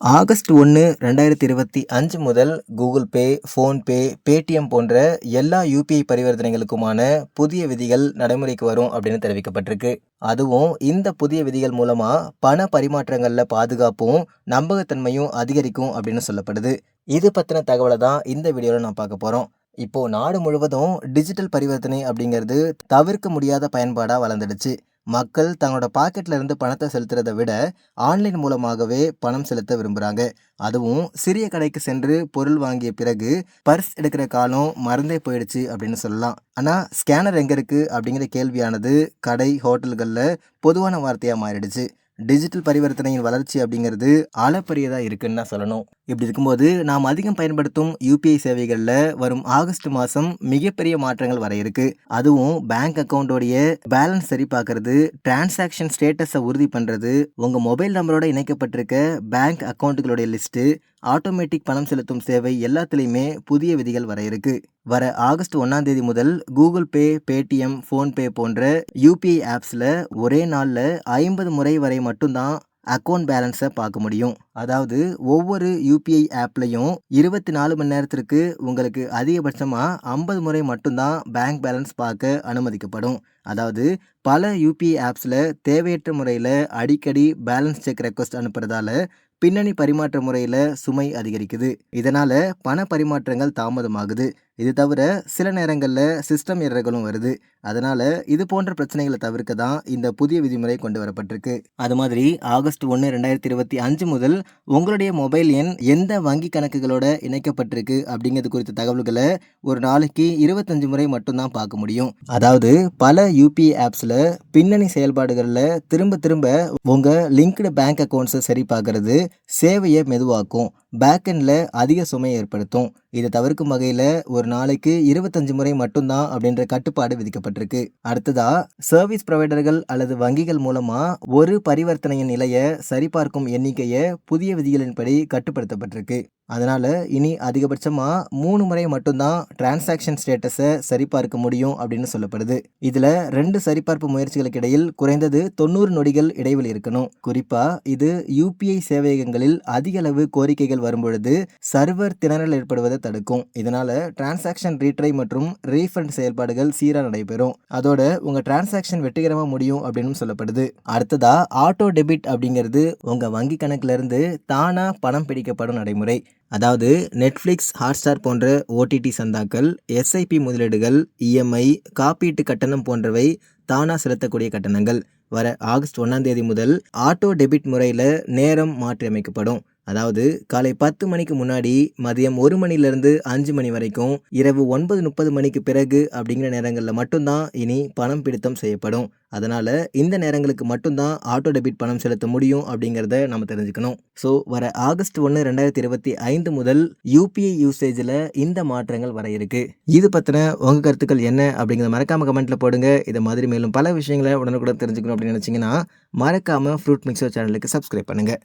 August ஒன்று ரெண்டாயிரத்தி இருபத்தி அஞ்சு முதல் கூகுள் பே ஃபோன்பே பேடிஎம் போன்ற எல்லா யூபிஐ பரிவர்த்தனைகளுக்குமான புதிய விதிகள் நடைமுறைக்கு வரும் அப்படின்னு தெரிவிக்கப்பட்டிருக்கு. அதுவும் இந்த புதிய விதிகள் மூலமாக பண பரிமாற்றங்களில் பாதுகாப்பும் நம்பகத்தன்மையும் அதிகரிக்கும் அப்படின்னு சொல்லப்படுது. இது பற்றின தகவலை தான் இந்த வீடியோவில் நான் பார்க்க போகிறோம் இப்போது நாடு முழுவதும் டிஜிட்டல் பரிவர்த்தனை அப்படிங்கிறது தவிர்க்க முடியாத பயன்பாடாக வளர்ந்துடுச்சு. மக்கள் தங்களோட பாக்கெட்ல இருந்து பணத்தை செலுத்துறதை விட ஆன்லைன் மூலமாகவே பணம் செலுத்த விரும்புகிறாங்க அதுவும் சிறிய கடைக்கு சென்று பொருள் வாங்கிய பிறகு பர்ஸ் எடுக்கிற காலம் மறந்தே போயிடுச்சு அப்படின்னு சொல்லலாம். ஆனால் ஸ்கேனர் எங்கே இருக்குது அப்படிங்கிற கேள்வியானது கடை ஹோட்டல்களில் பொதுவான வார்த்தையாக மாறிடுச்சு. டிஜிட்டல் பரிவர்த்தனையின் வளர்ச்சி அப்படிங்கிறது அளப்பரியதாக இருக்குன்னு தான் சொல்லணும். இப்படி இருக்கும்போது நாம் அதிகம் பயன்படுத்தும் யூபிஐ சேவைகளில் வரும் ஆகஸ்ட் மாதம் மிகப்பெரிய மாற்றங்கள் வர இருக்கு. அதுவும் பேங்க் அக்கௌண்ட்டோடைய பேலன்ஸ் சரி பார்க்கறது டிரான்சாக்ஷன் ஸ்டேட்டஸை உறுதி பண்ணுறது உங்கள் மொபைல் நம்பரோட இணைக்கப்பட்டிருக்க பேங்க் அக்கௌண்ட்டுகளுடைய லிஸ்ட்டு ஆட்டோமேட்டிக் பணம் செலுத்தும் சேவை எல்லாத்துலேயுமே புதிய விதிகள் வர இருக்கு. வர ஆகஸ்ட் ஒன்றாம் தேதி முதல் கூகுள் பே பேடிஎம் ஃபோன்பே போன்ற யூபிஐ ஆப்ஸில் ஒரே நாளில் ஐம்பது முறை வரை மட்டும்தான் அக்கௌண்ட் பேலன்ஸை பார்க்க முடியும். அதாவது ஒவ்வொரு யூபிஐ ஆப்லையும் இருபத்தி நாலு மணி நேரத்திற்கு உங்களுக்கு அதிகபட்சமாக ஐம்பது முறை மட்டும்தான் பேங்க் பேலன்ஸ் பார்க்க அனுமதிக்கப்படும். அதாவது பல யூபிஐ ஆப்ஸில் தேவையற்ற முறையில் அடிக்கடி பேலன்ஸ் செக் ரெக்வஸ்ட் அனுப்புறதால பின்னணி பரிமாற்ற முறையில் சுமை அதிகரிக்குது. இதனால் பண பரிமாற்றங்கள் தாமதமாகுது. இது தவிர சில நேரங்களில் சிஸ்டம் எரர்களும் வருது. அதனால் இது போன்ற பிரச்சனைகளை தவிர்க்க தான் இந்த புதிய விதிமுறை கொண்டு வரப்பட்டிருக்கு. அது மாதிரி ஆகஸ்ட் ஒன்று ரெண்டாயிரத்தி இருபத்தி அஞ்சு முதல் உங்களுடைய மொபைல் எண் எந்த வங்கி கணக்குகளோட இணைக்கப்பட்டிருக்கு அப்படிங்கிறது குறித்த தகவல்களை ஒரு நாளைக்கு இருபத்தஞ்சு முறை மட்டும்தான் பார்க்க முடியும். அதாவது பல யூபிஐ ஆப்ஸில் பின்னணி செயல்பாடுகளில் திரும்ப திரும்ப உங்கள் லிங்க்டு பேங்க் அக்கௌண்ட்ஸை சரி பார்க்கறது சேவையை மெதுவாக்கும். பேக்கெண்டில் அதிக சுமையை ஏற்படுத்தும். இதை தவிர்க்கும் வகையில் ஒரு நாளைக்கு இருபத்தஞ்சு முறை மட்டும்தான் அப்படின்ற கட்டுப்பாடு விதிக்கப்பட்டிருக்கு. அடுத்ததா சர்வீஸ் ப்ரொவைடர்கள் அல்லது வங்கிகள் மூலமாக ஒரு பரிவர்த்தனையின் நிலையை சரிபார்க்கும் எண்ணிக்கையை புதிய விதிகளின்படி கட்டுப்படுத்தப்பட்டிருக்கு. அதனால் இனி அதிகபட்சமாக மூணு முறை மட்டும்தான் டிரான்சாக்ஷன் ஸ்டேட்டஸை சரிபார்க்க முடியும் அப்படின்னு சொல்லப்படுது. இதில் ரெண்டு சரிபார்ப்பு முயற்சிகளுக்கு இடையில் குறைந்தது தொண்ணூறு நொடிகள் இடைவெளி இருக்கணும். குறிப்பாக இது யூபிஐ சேவையகங்களில் அதிக அளவு கோரிக்கைகள் வரும்பொழுது சர்வர் திணறல் ஏற்படுவதை தடுக்கும். இதனால் டிரான்சாக்ஷன் ரீட்ரை மற்றும் ரீஃபண்ட் செயல்பாடுகள் சீராக நடைபெறும். அதோட உங்கள் டிரான்சாக்ஷன் வெற்றிகரமாக முடியும் அப்படின்னு சொல்லப்படுது. அடுத்ததாக ஆட்டோ டெபிட் அப்படிங்கிறது உங்கள் வங்கி கணக்கிலிருந்து தானாக பணம் பிடிக்கப்படும் நடைமுறை. அதாவது நெட்ஃப்ளிக்ஸ் ஹாட்ஸ்டார் போன்ற ஓடிடி சந்தாக்கள் எஸ்ஐபி முதலீடுகள் இஎம்ஐ காப்பீட்டு கட்டணம் போன்றவை தானாக செலுத்தக்கூடிய கட்டணங்கள். வர ஆகஸ்ட் ஒன்றாம் தேதி முதல் ஆட்டோ டெபிட் முறையில் நேரம் மாற்றி அமைக்கப்படும் அதாவது காலை பத்து மணிக்கு முன்னாடி மதியம் ஒரு மணிலேருந்து அஞ்சு மணி வரைக்கும் இரவு ஒன்பது முப்பது மணிக்கு பிறகு அப்படிங்கிற நேரங்களில் மட்டும்தான் இனி பணம் பிடித்தம் செய்யப்படும். அதனால் இந்த நேரங்களுக்கு மட்டும்தான் ஆட்டோ டெபிட் பணம் செலுத்த முடியும் அப்படிங்கிறத நம்ம தெரிஞ்சுக்கணும். ஸோ வர ஆகஸ்ட் ஒன்று ரெண்டாயிரத்தி இருபத்தி ஐந்து முதல் யூபிஐ யூசேஜில் இந்த மாற்றங்கள் வர இருக்கு. இது பற்றின உங்கள் கருத்துக்கள் என்ன அப்படிங்கிறத மறக்காமல் கமெண்ட்டில் போடுங்க. இதை மாதிரி மேலும் பல விஷயங்களை உடனுக்குடன் தெரிஞ்சுக்கணும் அப்படின்னு நினச்சிங்கன்னா மறக்காமல் ஃப்ரூட் மிக்சர் சேனலுக்கு சப்ஸ்கிரைப் பண்ணுங்கள்